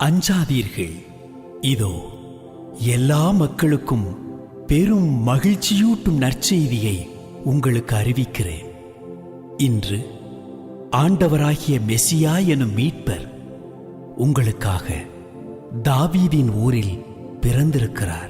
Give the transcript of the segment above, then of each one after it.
அஞ்சாதீர்கள். இதோ எல்லா மக்களுக்கும் பெரும் மகிழ்ச்சியூட்டும் நற்செய்தியை உங்களுக்கு அறிவிக்கிறேன். இன்று ஆண்டவராகிய மெசியா எனும் மீட்பர் உங்களுக்காக தாவீதின் ஊரில் பிறந்திருக்கிறார்.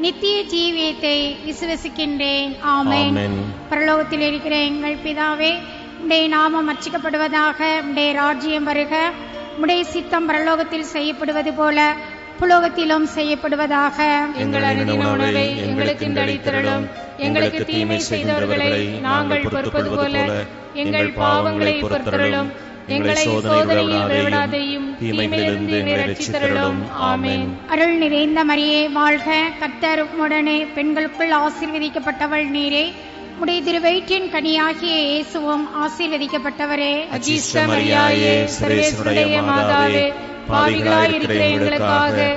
நித்திய ஜீவியத்தை விசுவசிக்கின்றேன். ஆமென். பரலோகத்தில் இருக்கிற எங்கள் பிதாவே உடைய நாமம் அர்ச்சிக்கப்படுவதாக உடைய ராஜ்யம் வருக. உடைய சித்தம் பரலோகத்தில் செய்யப்படுவது போல புலோகத்திலும் செய்யப்படுவதாக. எங்கள் அனுதின உணவை எங்களுக்கு இன்று அளித்தருளும் எங்களுக்கு தீமை செய்தவர்களை நாங்கள் பொறுப்பது போல எங்கள் பாவங்களை பொறுத்தருளும். எங்களை சோதனையில் விடாதையும் தீமையிலிருந்து ரட்சித்தருளும். ஆமென். அருள் நிறைந்த மரியே வாழ்க. கர்த்தர் உடனே பெண்களுக்குள் ஆசீர்வதிக்கப்பட்டவள் நீரே. உடைய திருவயிற்றின் கனியாகிய இயேசுவும் ஆசீர்வதிக்கப்பட்டவரே. அஜிஷ்ட மரியாயே சர்வேஸ்வருடைய மாதாவே பாவிகளாய் இருக்கிற எங்களுக்காக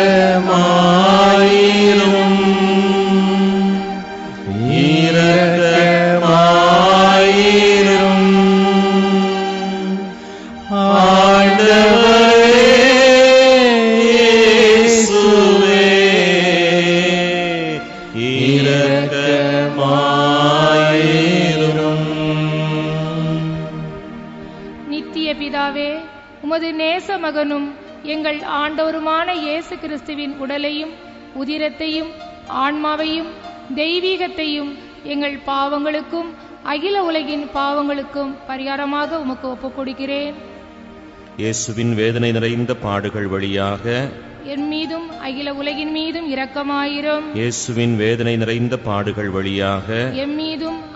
எங்கள் பாவங்களுக்கும் அகில உலகின் பாவங்களுக்கும் பரிகாரமாக உமக்கு ஒப்புக் கொடுக்கிறேன் இயேசுவின் வேதனை நிறைந்த பாடுகள் வழியாக என் மீதும் அகில உலகின் மீதும் இரக்கமாயிரும். இயேசுவின் வேதனை நிறைந்த பாடுகள் வழியாக எம் மீதும்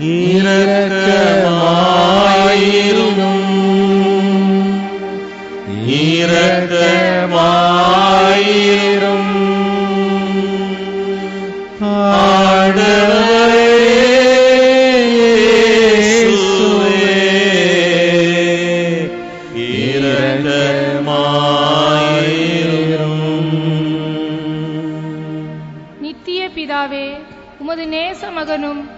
இரக்கமாயிரும். இரக்கமாயிரும். நித்திய பிதாவே உமது நேச மகனும்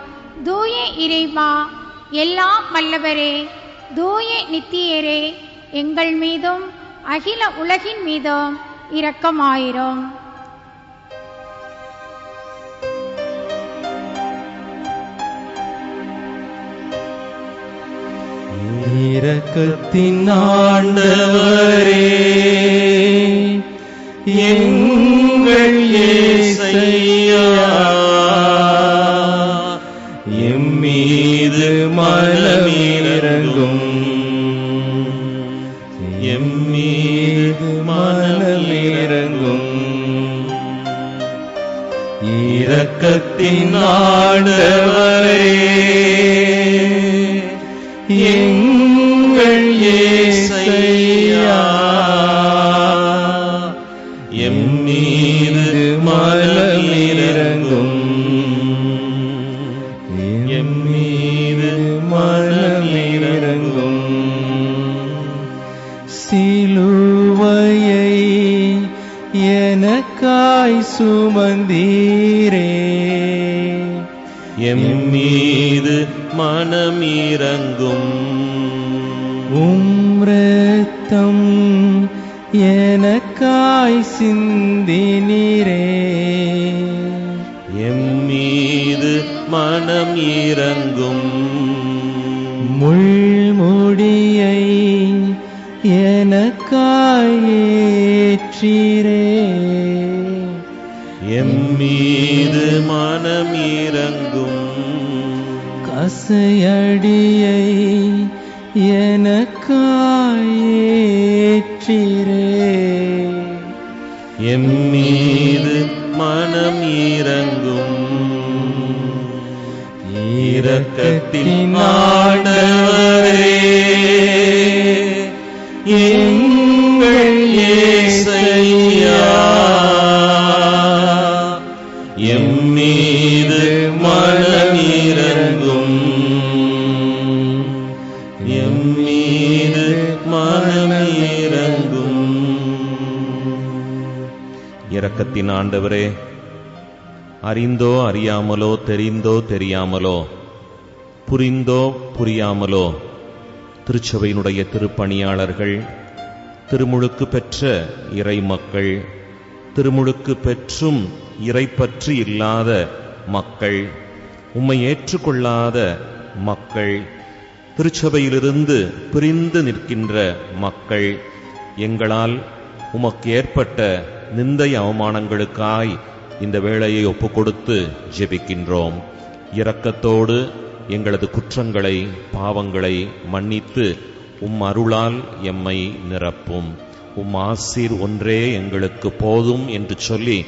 தூய இறைவா எல்லாம் வல்லவரே தூய நித்தியரே எங்கள் மீதும் அகில உலகின் மீதும் இரக்கமாயிரும். இரக்கத்தின் ஆண்டவரே எங்கள் ஏசையா. இரக்கத்தின் ஆண்டவரே. எனக்காய் ஏற்றீரே எம்மீது மனம் இறங்கும் கசையடியை எனக்காய் ஏற்றீரே எம்மீது மனம் இறங்கும் இரக்கத்தின் ஆண்டவரே. எம்மீது மனம் இறங்கும் இரக்கத்தின் ஆண்டவரே அறிந்தோ அறியாமலோ தெரிந்தோ தெரியாமலோ புரிந்தோ புரியாமலோ திருச்சபையினுடைய திருப்பணியாளர்கள் திருமுழுக்கு பெற்ற இறை மக்கள் திருமுழுக்கு பெற்றும் இறைப்பற்று இல்லாத மக்கள் உம்மை ஏற்றுக்கொள்ளாத மக்கள் திருச்சபையிலிருந்து பிரிந்து நிற்கின்ற மக்கள் எங்களால் உமக்கு ஏற்பட்ட நிந்தை அவமானங்களுக்காய் இந்த வேளையை ஒப்புக்கொடுத்து ஜெபிக்கின்றோம். இரக்கத்தோடு எங்களது குற்றங்களை பாவங்களை மன்னித்து உம் அருளால் எம்மை நிரப்பும். உம் ஆசீர் ஒன்றே எங்களுக்கு போதும் என்று சொல்லி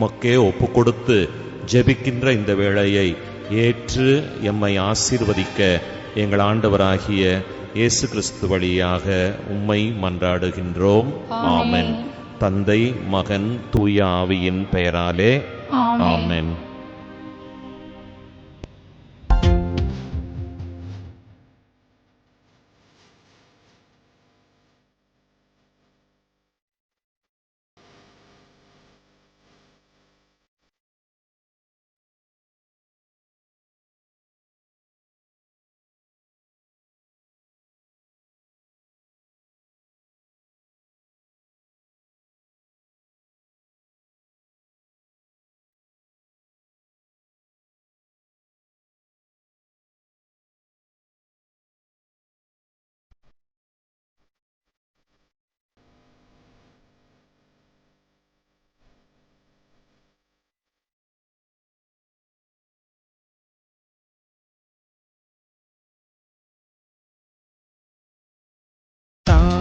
உமக்கே ஒப்புக்கொடுத்து ஜெபிக்கின்ற இந்த வேளையை ஏற்று எம்மை ஆசீர்வதிக்க எங்கள் ஆண்டவராகிய இயேசு கிறிஸ்து வழியாக உம்மை மன்றாடுகின்றோம். ஆமென். தந்தை மகன் தூய ஆவியின் பெயராலே ஆமென். ஆமென்.